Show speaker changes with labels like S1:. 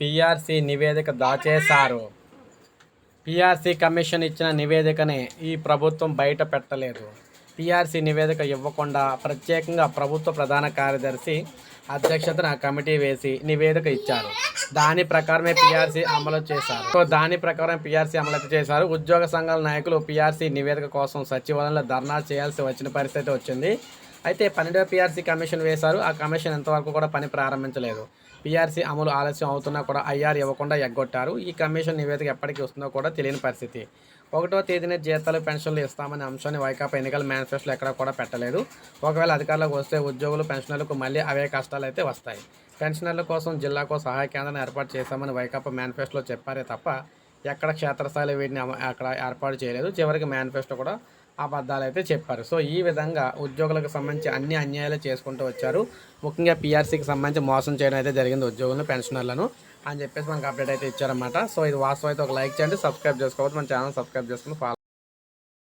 S1: PRC నివేదిక దాచేశారు. PRC commission ఇచ్చిన నివేదికని ఈ ప్రభుత్వం బయట పెట్టలేదు. పిఆర్సి నివేదిక ఇవ్వకుండా ప్రత్యేకంగా ప్రభుత్వ ప్రధాన కార్యదర్శి అధ్యక్షతన కమిటీ వేసి నివేదిక ఇచ్చారు. దాని ప్రకారమే పిఆర్సీ అమలు చేశారు. సో దాని ప్రకారం పిఆర్సీ అమలు చేశారు. ఉద్యోగ సంఘాల నాయకులు పిఆర్సీ నివేదిక కోసం సచివాలయంలో ధర్నా చేయాల్సి వచ్చిన పరిస్థితి వచ్చింది. అయితే పన్నెండవ పీఆర్సీ కమిషన్ వేశారు. ఆ కమిషన్ ఎంతవరకు కూడా పని ప్రారంభించలేదు. పీఆర్సీ అమలు ఆలస్యం అవుతున్నా కూడా ఐఆర్ ఇవ్వకుండా ఎగ్గొట్టారు. ఈ కమిషన్ నివేదిక ఎప్పటికి వస్తుందో కూడా తెలియని పరిస్థితి. ఒకటో తేదీన జీతాలు పెన్షన్లు ఇస్తామనే అంశాన్ని వైకాపా ఎన్నికల మేనిఫెస్టోలో ఎక్కడ కూడా పెట్టలేదు. ఒకవేళ అధికారులకు వస్తే ఉద్యోగులు పెన్షనర్లకు మళ్ళీ అవే కష్టాలు అయితే వస్తాయి. పెన్షనర్ల కోసం జిల్లాకు సహాయ కేంద్రాన్ని ఏర్పాటు చేశామని వైకాపా మేనిఫెస్టోలో చెప్పారే తప్ప ఎక్కడ క్షేత్రస్థాయిలో వీటిని అక్కడ ఏర్పాటు చేయలేదు. చివరికి మేనిఫెస్టో కూడా అబద్ధాలు అయితే చెప్పారు. సో ఈ విధంగా ఉద్యోగులకు సంబంధించి అన్ని అన్యాయాలు చేసుకుంటూ వచ్చారు. ముఖ్యంగా పీఆర్సీకి సంబంధించి మోసం చేయడం అయితే జరిగింది ఉద్యోగులను పెన్షనర్లను అని చెప్పేసి మనకు అప్డేట్ అయితే ఇచ్చారన్నమాట. సో ఇది వాస్తవం. అయితే ఒక లైక్ చేయండి సబ్స్క్రైబ్ చేసుకోవచ్చు మన ఛానల్ సబ్స్క్రైబ్ చేసుకుని ఫాలో